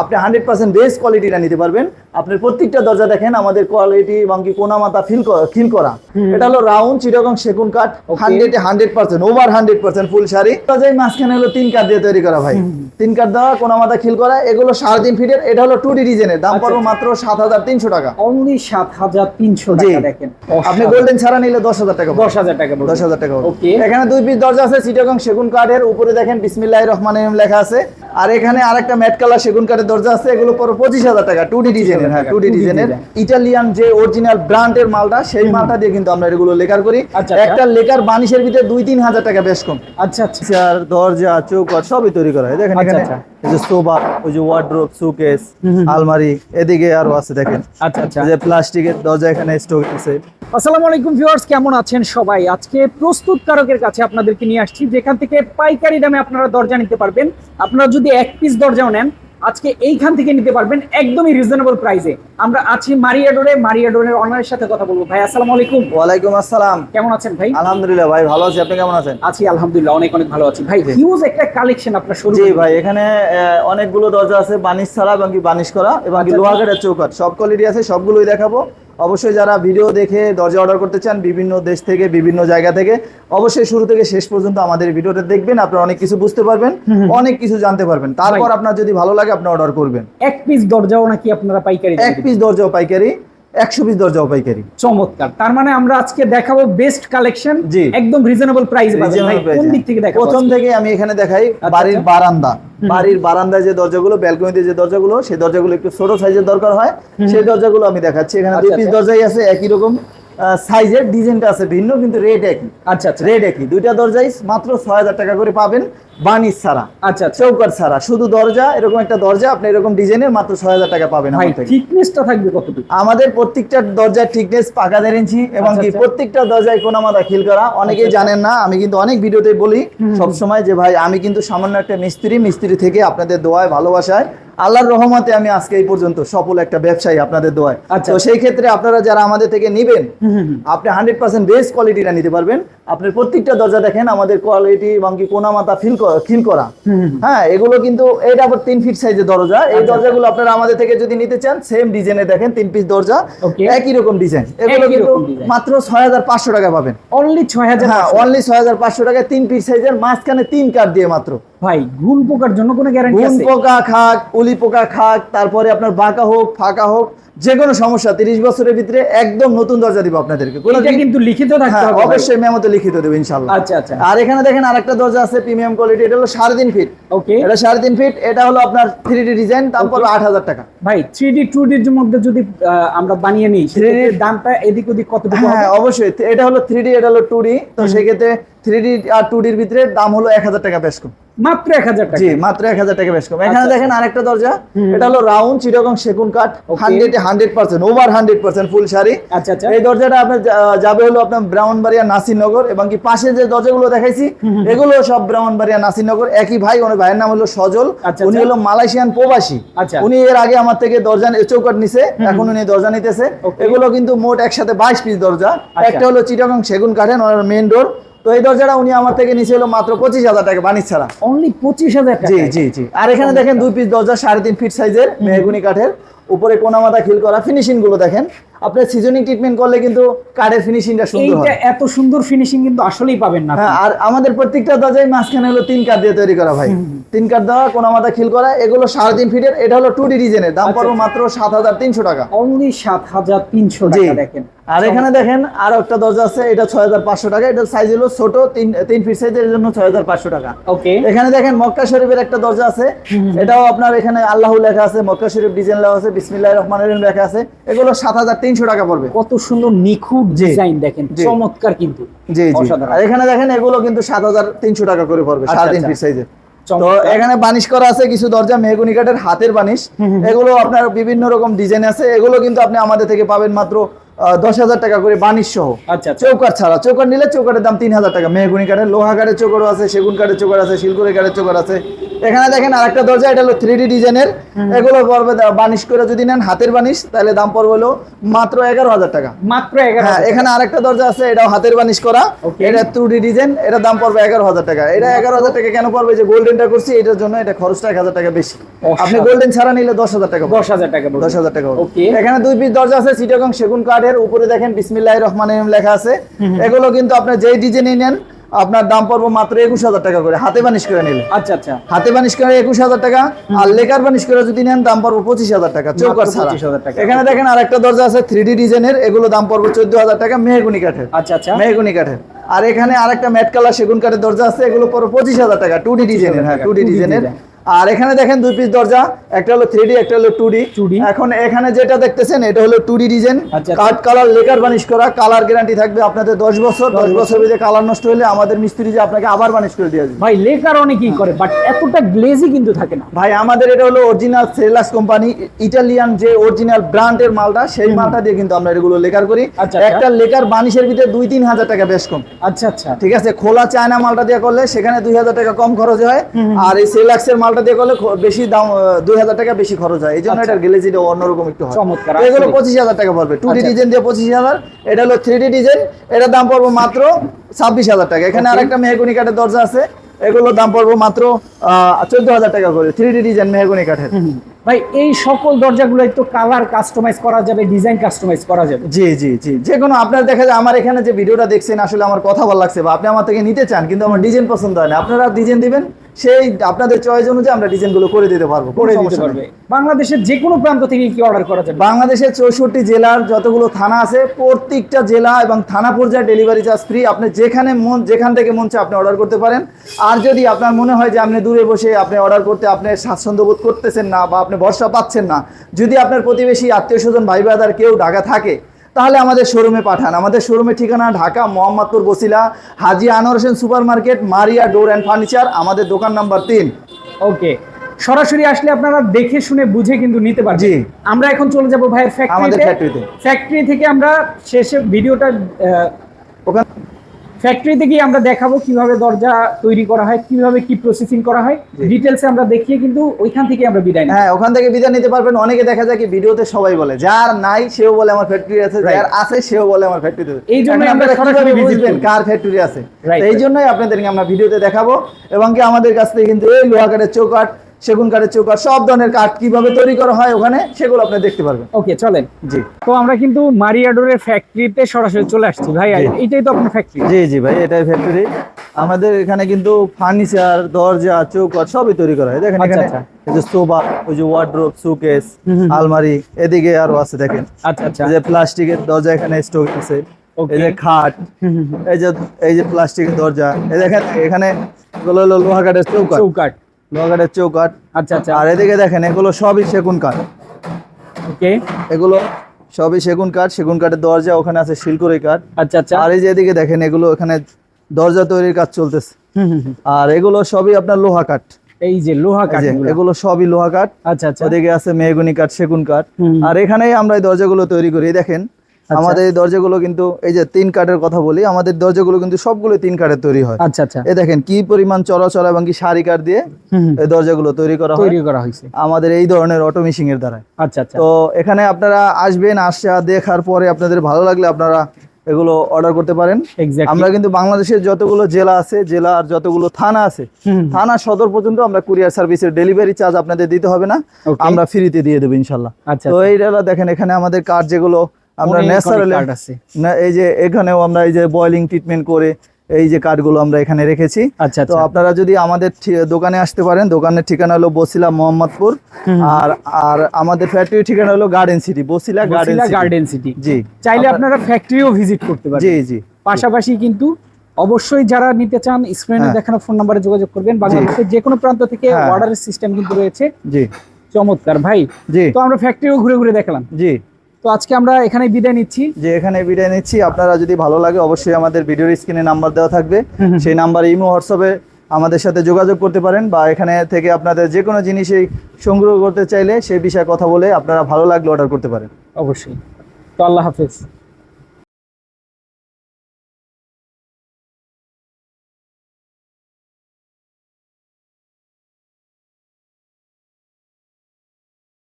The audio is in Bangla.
আপনি হান্ড্রেড পার্সেন্ট বেস্ট কোয়ালিটিটা নিতে পারবেন। আপনার প্রত্যেকটা দরজা দেখেন আমাদের কোয়ালিটি এবং কি কোনা মাথা ফিল খিল করা। এটা হলো রাউন্ড চিটাগং সেগুন কাঠ hundred hundred percent over hundred percent full sari. দরজায় মাঝখানে হলো তিন কাঠ দিয়ে তৈরি করা ভাই। তিন কাঠ দেওয়া কোনা মাথা খিল করা এগুলো সাড়ে তিন ফিটের। এটা হলো টু ডি ডিজাইনের দাম পড়বে মাত্র সাত হাজার তিনশো টাকা। অনলি সাত হাজার তিনশো টাকা দেখেন। আপনি গোল্ডেন ছাড়া নিলে দশ হাজার টাকা দশ হাজার টাকা দশ হাজার টাকা এখানে দুই পিস দরজা আছে চিটাগং সেগুন কাঠের। উপরে দেখেন বিসমিল্লাহ রহমান লেখা আছে। আর এখানে আরেকটা ম্যাট কালার সেগুন কাঠের দরজা আছে এগুলো পরে পঁচিশ হাজার টাকা টু ডি ডিজাইনের হ্যাঁ টু ডি ডিজাইনের ইটালিয়ান যে অরিজিনাল ব্র্যান্ডের মালটা সেই মালটা দিয়ে কিন্তু আমরা এগুলো লেকার করি। আচ্ছা, আচ্ছা। একটা লেকার বানিশের ভিতরে দুই তিন হাজার টাকা বেশ কম। আচ্ছা আচ্ছা। দরজা চৌকট সবই তৈরি করা হয়। দেখেন আচ্ছা, এখানে। এই যে সোফা ওই যে ওয়ার্ড্রোব সুকেস আলমারি এদিকে আরও আছে দেখেন। আচ্ছা আচ্ছা। যে প্লাস্টিকের দরজা এখানে স্টক আছে। আসসালামু আলাইকুম ভিউয়ার্স কেমন আছেন সবাই? আজকে প্রস্তুতকারকের কাছে আপনাদেরকে নিয়ে আসছি যেখান থেকে পাইকারি দামে আপনারা দরজা নিতে পারবেন। আপনারা যদি এক পিস দরজাও নেন আজকে এইখান থেকে নিতে পারবেন একদমই রিজনেবল প্রাইসে আমরা আছি মারিয়াডোরে মারিয়াডোরের অনারের সাথে কথা বলব। ভাই আসসালামু আলাইকুম। ওয়ালাইকুম আসসালাম। কেমন আছেন ভাই? আলহামদুলিল্লাহ ভাই ভালো আছি। আপনি কেমন আছেন? আছি আলহামদুলিল্লাহ অনেক অনেক ভালো আছি। ভাই হিউজ একটা কালেকশন আপনার শুরু জি ভাই এখানে অনেকগুলো দরজা আছে বানিশ ছাড়া এবং কি বানিশ করা এবং আচ্ছা, লোহা চৌকাঠ। সব কোয়ালিটি আছে সবগুলোই দেখাবো। অবশ্যই যারা ভিডিও দেখে দরজা অর্ডার করতে চান বিভিন্ন দেশ থেকে বিভিন্ন জায়গা থেকে অবশ্যই শুরু থেকে শেষ পর্যন্ত আমাদের ভিডিওটা দেখবেন। আপনারা অনেক কিছু বুঝতে পারবেন অনেক কিছু জানতে পারবেন। তারপর আপনার যদি ভালো লাগে আপনি অর্ডার করবেন। এক পিস দরজাও নাকি আপনারা পাইকারি এক পিস দরজাও পাইকারি। একশো বিশ দরজা পাইকারি। চমৎকার। তার মানে আমরা আজকে দেখাবো বেস্ট কালেকশন জি। একদম রিজনেবল প্রাইস কোন দিক হ্যাঁ। থেকে দেখাবো প্রথম থেকে আমি এখানে দেখাই বাড়ির আচ্ছা। বারান্দা বাড়ির বারান্দায় যে দরজাগুলো ব্যালকনিতে যে দরজাগুলো সেই দরজাগুলো একটু ছোট সাইজের দরকার হয়। সেই দরজাগুলো আমি দেখাচ্ছি। এখানে দুই আচ্ছা, পিস আচ্ছা। দরজাই আছে একই রকম। সাইজের ডিজাইনটা আছে ভিন্ন কিন্তু রেট একই। আচ্ছা আচ্ছা। রেট একই। দুইটা দরজাই মাত্র ছয় হাজার টাকা করে পাবেন বানিশ ছাড়া। আচ্ছা চৌকার চৌকাট ছাড়া। শুধু দরজা এরকম একটা দরজা আপনি এরকম ডিজাইনের মাত্র ছয় হাজার টাকা পাবেন আমার থিকনেসটা থাকবে কতটুকু? আমাদের প্রত্যেকটা দরজার ঠিকনেস পাকা দেড় ইঞ্চি এবং আচ্ছা, কি আচ্ছা। প্রত্যেকটা দরজায় কোনা মাথা খিল করা। অনেকেই জানেন না আমি কিন্তু অনেক ভিডিওতে বলি সব সময় যে ভাই আমি কিন্তু সামান্য একটা মিস্ত্রি মিস্ত্রি থেকে আপনাদের দোয়ায় ভালোবাসায় আল্লাহর রহমতে আমি আজকে এই পর্যন্ত সফল একটা ব্যবসায়ী আপনাদের দোয়ায়। আচ্ছা। তো সেই ক্ষেত্রে আপনারা যারা আমাদের থেকে নেবেন আপনি হান্ড্রেড পার্সেন্ট বেস্ট কোয়ালিটিটা নিতে পারবেন। আপনার প্রত্যেকটা দরজা দেখেন আমাদের কোয়ালিটি এবং কি কোনা মাথা ফিল খিল করা। হ্যাঁ এগুলো কিন্তু এটা আবার তিন ফিট সাইজের দরজা। এই আচ্ছা। দরজাগুলো আপনারা আমাদের থেকে যদি নিতে চান সেম ডিজাইনে দেখেন তিন পিস দরজা একই রকম ডিজাইন এগুলো কিন্তু মাত্র ছয় হাজার পাঁচশো টাকা পাবেন। অনলি ছয় হাজার হ্যাঁ অনলি ছয় হাজার পাঁচশো টাকায় তিন পিস সাইজের মাঝখানে তিন কাঠ দিয়ে মাত্র। ভাই গুল পোকার জন্য কোনো গ্যারান্টি ঘুন গুল পোকা খাক উলি পোকা খাক তারপরে আপনার বাঁকা হোক ফাঁকা হোক যে কোনো সমস্যা তিরিশ বছরের ভিতরে একদম নতুন দরজা দিব আপনাদেরকে। কিন্তু লিখিত থাকতে হ্যাঁ হবে অবশ্যই মেমোতে লিখিত দেবো ইনশাল্লাহ আচ্ছা আচ্ছা। আর এখানে দেখেন আরেকটা দরজা আছে প্রিমিয়াম কোয়ালিটি এটা হলো সাড়ে তিন ফিট। ওকে এটা সাড়ে তিন ফিট এটা হলো আপনার থ্রি ডি ডিজাইন দাম পড়বে আট হাজার টাকা। ভাই থ্রি ডি টু ডির মধ্যে যদি আমরা বানিয়ে নিই সেক্ষেত্রে দামটা এদিক ওদিক কতটুকু হ্যাঁ অবশ্যই। এটা হলো থ্রি ডি এটা হলো টু ডি তো সেক্ষেত্রে থ্রি ডি আর টু ডির ভিতরে দাম হলো এক হাজার টাকা বেশ কম। মাত্র এক হাজার টাকা। জি মাত্র এক হাজার টাকা বেশ কম। এখানে আচ্ছা। দেখেন আরেকটা দরজা এটা হলো রাউন্ড চিটাগং সেগুন কাঠ. Hundred hundred percent over hundred percent full sari. আচ্ছা আচ্ছা। এই দরজাটা আপনার যাবে হলো আপনার ব্রাহ্মণবাড়িয়া নাসিরনগর এবং কি পাশে যে দরজাগুলো দেখাইছি এগুলো সব ব্রাহ্মণবাড়িয়া নাসিরনগর। একই ভাই ওনার ভাইয়ের নাম হলো সজল। আচ্ছা, উনি। হলো মালয়েশিয়ান প্রবাসী। আচ্ছা। উনি এর আগে আমার থেকে দরজা চৌকাট নিছে এখন উনি দরজা নিতেছে। এগুলো কিন্তু মোট একসাথে বাইশ পিস দরজা। একটা হলো চিটাগং সেগুন কাঠের ওনার মেন ডোর তো এই দরজাটা উনি আমার থেকে নিচে হলো মাত্র পঁচিশ হাজার টাকা বানিশ ছাড়া। অনলি পঁচিশ হাজার জি জি জি। আর এখানে দেখেন দুই পিস দরজা সাড়ে তিন ফিট সাইজের মেহগুনি কাঠের। উপরে কোনা মাথা খিল করা ফিনিশিংগুলো দেখেন। আপনার সিজনিং ট্রিটমেন্ট করলে কিন্তু কাঠের ফিনিশিংটা সুন্দর এইটা হয়। এত সুন্দর ফিনিশিং কিন্তু আসলেই পাবেন না হ্যাঁ আর আমাদের প্রত্যেকটা দরজায় মাঝখানে হলো তিন কাঠ দিয়ে তৈরি করা ভাই। তিন কাঠ দেওয়া কোনা মাথা খিল করা এগুলো সাড়ে তিন ফিটের এটা হলো টু ডি ডিজাইনের দাম আচ্ছা, পড়বে আচ্ছা। মাত্র সাত হাজার তিনশো টাকা। অনলি সাত হাজার তিনশো টাকা দেখেন। আর এখানে দেখেন আরও একটা দরজা আছে এটা ছয় হাজার পাঁচশো টাকা। এটার সাইজ হলো ছোট তিন তিন ফিট সাইজের জন্য ছয় হাজার পাঁচশো টাকা। ওকে। এখানে দেখেন মক্কা শরীফের একটা দরজা আছে। এটাও আপনার এখানে আল্লাহ লেখা আছে মক্কা শরীফ ডিজাইন লেখা আছে বিসমিল্লাহ রহমান রহিম লেখা আছে। এগুলো সাত হাজার তিনশো টাকা পড়বে। কত সুন্দর নিখুঁত। ডিজাইন দেখেন চমৎকার কিন্তু। জি জি। আর এখানে দেখেন এগুলো কিন্তু সাত হাজার তিনশো টাকা করে পড়বে আচ্ছা, সাড়ে তিন আচ্ছা। ফিট সাইজের তো এখানে বানিশ করা আছে কিছু দরজা মেহগুনি কাঠের হাতের বানিশ। এগুলো আপনার বিভিন্ন রকম ডিজাইন আছে এগুলো কিন্তু আপনি আমাদের থেকে পাবেন মাত্র দশ হাজার টাকা করে বানিশ সহ। আচ্ছা আচ্ছা। ছাড়া। নিলে দাম তিন হাজার টাকা। মেহগুনি কাঠের লোহা কাঠের আছে সেগুন কাঠের আছে শিলকুড়ি কাঠের আছে। এখানে দেখেন আরেকটা দরজা এটা হলো থ্রি ডি ডিজাইনের। এগুলো পড়বে বানিশ করে যদি নেন হাতের বানিশ তাহলে দাম পড়বে হলো মাত্র এগারো হাজার টাকা। মাত্র হ্যাঁ এখানে আরেকটা দরজা আছে এটাও হাতের বানিশ করা. এটা টু ডি ডিজাইন এটা দাম পড়বে এগারো হাজার টাকা। এটা এগারো হাজার টাকা কেন পড়বে? যে গোল্ডেনটা করছি এটার জন্য এটা খরচটা এক হাজার টাকা বেশি। আপনি গোল্ডেন ছাড়া নিলে দশ হাজার টাকা দশ হাজার টাকা দশ হাজার টাকা। এখানে দুই পিস দরজা আছে চিটাগং সেগুন কাঠের উপরে দেখেন বিসমিল্লাহ রহমান লেখা আছে। এগুলো কিন্তু আপনার যেই ডিজাইনই নেন আপনার দাম পড়ব মাত্র একুশ হাজার টাকা করে। হাতে বানিশ করে নিলে। আচ্ছা আচ্ছা। হাতে বানিশ করে একুশ হাজার টাকা আর লেকার বানিশ করে যদি নেন দাম পড়ব পঁচিশ হাজার টাকা চৌকার ছাড়া। এখানে দেখেন আর একটা দরজা আছে থ্রি ডি ডিজাইনের এগুলো দাম পড়ব চোদ্দ হাজার টাকা মেহগুনি কাঠের। আচ্ছা আচ্ছা। মেহগুনি কাঠের। আর এখানে আরেকটা ম্যাট কালার সেগুন কাঠের দরজা আছে এগুলো পড়ব পঁচিশ হাজার টাকা টু ডি ডিজাইনের হ্যাঁ টু ডি ডিজাইনের। ডিজাইন। আর এখানে দেখেন দুই পিস দরজা একটা হলো থ্রি ডি একটা হলো টু ডি 2D এখন এখানে যেটা দেখতেছেন এটা হলো টু ডি ডিজাইন। কাঠ কালার লেকার বানিশ করা কালার গ্যারান্টি থাকবে আপনাদের দশ বছর। দশ বছর। ভিতরে কালার নষ্ট হলে আমাদের মিস্ত্রি যে আপনাকে আবার বানিশ করে দিয়ে আসবে। ভাই লেকার অনেকেই করে বাট এতটা গ্লেজি কিন্তু থাকে না। ভাই আমাদের এটা হলো অরিজিনাল সেলাস কোম্পানি ইটালিয়ান যে অরিজিনাল ব্র্যান্ডের মালটা সেই মালটা দিয়ে কিন্তু আমরা এগুলো লেকার করি। আচ্ছা, আচ্ছা। একটা লেকার বানিশের ভিতরে দুই তিন হাজার টাকা বেশ কম। আচ্ছা আচ্ছা। ঠিক আছে? খোলা চায়না মালটা দিয়ে করলে সেখানে দুই হাজার টাকা কম খরচ হয়। আর এই সেলাক্সের মালটা দিয়ে করলে বেশি দাম দুই হাজার টাকা বেশি খরচ হয়। এই জন্য আচ্ছা। এটার গ্লেজিটা অন্যরকম একটু হয়। চমৎকার, এগুলো পঁচিশ হাজার টাকা পড়বে। টু ডি আচ্ছা। ডিজাইন দিয়ে পঁচিশ হাজার। এটা হলো থ্রি ডি ডিজাইন এটার দাম পড়বে মাত্র ছাব্বিশ হাজার টাকা। এখানে. আরেকটা মেহগুনি কাঠের দরজা আছে। এগুলোর দাম পড়বে মাত্র চোদ্দ হাজার টাকা করে। থ্রি ডি ডিজাইন মেহগুনি কাঠের। ভাই এই সকল দরজাগুলোই তো কালার কাস্টমাইজ করা যাবে ডিজাইন কাস্টমাইজ করা যাবে। জি জি জি। যে কোনো আপনার দেখা যায় আমার এখানে যে ভিডিওটা দেখছেন আসলে আমার কথা ভালো লাগছে বা আপনি আমার থেকে নিতে চান কিন্তু আমার ডিজাইন পছন্দ হয় না। আপনারা ডিজাইন দিবেন? সেই আপনাদের চয়েস অনুযায়ী আমরা ডিজাইনগুলো করে দিতে পারব করে দিতে পারবে। বাংলাদেশের যে কোনো প্রান্ত থেকে কি অর্ডার করা যায় বাংলাদেশের চৌষট্টি জেলার যতগুলো থানা আছে প্রত্যেকটা জেলা এবং থানা পর্যায়ে ডেলিভারি চার্জ ফ্রি আপনি যেখানে মন যেখান থেকে মন চায় আপনি অর্ডার করতে পারেন। আর যদি আপনার মনে হয় যে আপনি দূরে বসে আপনি অর্ডার করতে আপনি স্বাচ্ছন্দ্য বোধ করতেছেন না বা আপনি ভরসা পাচ্ছেন না যদি আপনার প্রতিবেশী আত্মীয় স্বজন ভাই বাদার কেউ ঢাকা থাকে তাহলে আমাদের শোরুমে পাঠান। আমাদের শোরুমের ঠিকানা Dhaka Mohammadpur Basila Haji Anwar Hossain super market Maria door and furniture আমাদের দোকান নাম্বার তিন। ওকে। সরাসরি আসলে আপনারা দেখে শুনে বুঝে কিন্তু নিতে পারছি আমরা এখন চলে যাব ভাইয়ের ফ্যাক্টরিতে ফ্যাক্টরি থেকে আমরা শেষে ভিডিওটা ওখানে ফ্যাক্টরিতে গিয়ে আমরা দেখাবো কীভাবে দরজা তৈরি করা হয় কীভাবে কি প্রসেসিং করা হয়। ডিটেলসে আমরা দেখিয়ে কিন্তু ওইখান থেকে আমরা বিদায় হ্যাঁ ওখান থেকে বিদায় নিতে পারবেন। অনেকে দেখা যায় কি ভিডিওতে সবাই বলে যার নাই সেও বলে আমার ফ্যাক্টরি আছে. যার আছে সেও বলে আমার ফ্যাক্টরি আছে। এই জন্য আমরা সরাসরি বুঝবেন কার ফ্যাক্টরি আছে? এই জন্যই আপনাদেরকে আমরা ভিডিওতে দেখাবো এবং কি আমাদের কাছ থেকে কিন্তু এই লোহা কাঠের চৌকাঠ সেগুন কাঠের চৌকাঠ সব ধরনের কাঠ কীভাবে তৈরি করা হয় ওখানে সেগুলো আপনি দেখতে পারবেন। ওকে চলেন। জি। তো আমরা কিন্তু মারিয়াডোরের ফ্যাক্টরিতে সরাসরি চলে আসছি। ভাই এটাই তো আপনার ফ্যাক্টরি জি জি ভাই এটাই ফ্যাক্টরি আমাদের এখানে কিন্তু ফার্নিচার দরজা চৌকাঠ সবই তৈরি করা হয়। দেখেন আচ্ছা, এখানে আচ্ছা। যে সোফা ওই যে ওয়ার্ড্রোব সুকেস। আলমারি এদিকে আরও আছে দেখেন। আচ্ছা আচ্ছা। যে প্লাস্টিকের দরজা এখানে স্টক আছে. এই যে খাট। এই যে এই যে প্লাস্টিকের দরজা। এই দেখেন এখানে লোহা কাঠের চৌকাঠ। চৌকাট লোহা কাঠের চৌকাঠ। আচ্ছা আচ্ছা আর এদিকে দেখেন এগুলো সবই সেগুন কাঠ। ওকে। এগুলো সবই সেগুন কাঠ। সেগুন কাঠের দরজা ওখানে আছে শিলকুড়ি কাঠ। আচ্ছা আচ্ছা। আর এই যে এদিকে দেখেন এগুলো এখানে দরজা তৈরির কাজ চলতেছে। হুম, হুম, হুম। আর এগুলো সবই আপনার লোহা কাঠ। এই যে লোহা কাঠ এগুলো সবই লোহা কাঠ। আচ্ছা আচ্ছা। ওদিকে আছে মেহগুনি কাঠ সেগুন কাঠ। আর এখানেই আমরা এই দরজাগুলো তৈরি করি। দেখেন আচ্ছা। আমাদের এই দরজাগুলো কিন্তু এই যে তিন কাঠের কথা বলি আমাদের দরজাগুলো কিন্তু সবগুলো তিন কাঠের তৈরি হয়। আচ্ছা আচ্ছা। এই দেখেন কি পরিমাণ চলাচল এবং কি সারি কাঠ দিয়ে। এই দরজাগুলো তৈরি করা তৈরি করা হয়েছে। আমাদের এই ধরনের অটো মেশিং এর দ্বারা আচ্ছা আচ্ছা। তো এখানে আপনারা আসবেন আসা দেখার পরে আপনাদের ভালো লাগলে আপনারা এগুলো অর্ডার করতে পারেন। আমরা কিন্তু বাংলাদেশের যতগুলো জেলা আছে জেলা আর যতগুলো থানা আছে থানা সদর পর্যন্ত আমরা কুরিয়ার সার্ভিসের ডেলিভারি চার্জ আপনাদের দিতে হবে না। আমরা ফ্রিতে দিয়ে দেবো ইনশাল্লাহ। আচ্ছা তো এইটা দেখেন এখানে আমাদের কার্ড যেগুলো আমরা ন্যাচারালি। না এই যে এখানেও আমরা এই যে বয়লিং ট্রিটমেন্ট করে এই যে কার্ডগুলো আমরা এখানে রেখেছি। আচ্ছা তো আচ্ছা। আপনারা যদি আমাদের দোকানে আসতে পারেন দোকানের ঠিকানা হলো বসিলা মোহাম্মদপুর। আর আর আমাদের ফ্যাক্টরি ঠিকানা হলো garden city Basila garden garden city জি। চাইলে আপনার- ফ্যাক্টরিও ভিজিট করতে পারেন। জি জি। পাশাপাশি কিন্তু অবশ্যই যারা নিতে চান স্ক্রিনে হ্যাঁ। দেখানো ফোন নাম্বারে যোগাযোগ করবেন। বাংলাদেশের যে কোনো প্রান্ত থেকে হ্যাঁ। অর্ডারের সিস্টেম কিন্তু রয়েছে। জি। চমৎকার ভাই। জি। তো আমরা ফ্যাক্টরিও ঘুরে ঘুরে দেখলাম। জি। তো আজকে আমরা এখানে বিদায় নিচ্ছি। যে এখানে বিদায় নিচ্ছি। আপনারা যদি ভালো লাগে অবশ্যই আমাদের ভিডিওর স্ক্রিনে নাম্বার দেওয়া থাকবে। সেই নাম্বার ইমো হোয়াটসঅ্যাপে আমাদের সাথে যোগাযোগ করতে পারেন বা এখানে থেকে আপনাদের যে কোনো জিনিসই সংগ্রহ করতে চাইলে সেই বিষয়ে কথা বলে আপনারা ভালো লাগলে অর্ডার করতে পারেন। অবশ্যই। তো আল্লাহ হাফেজ।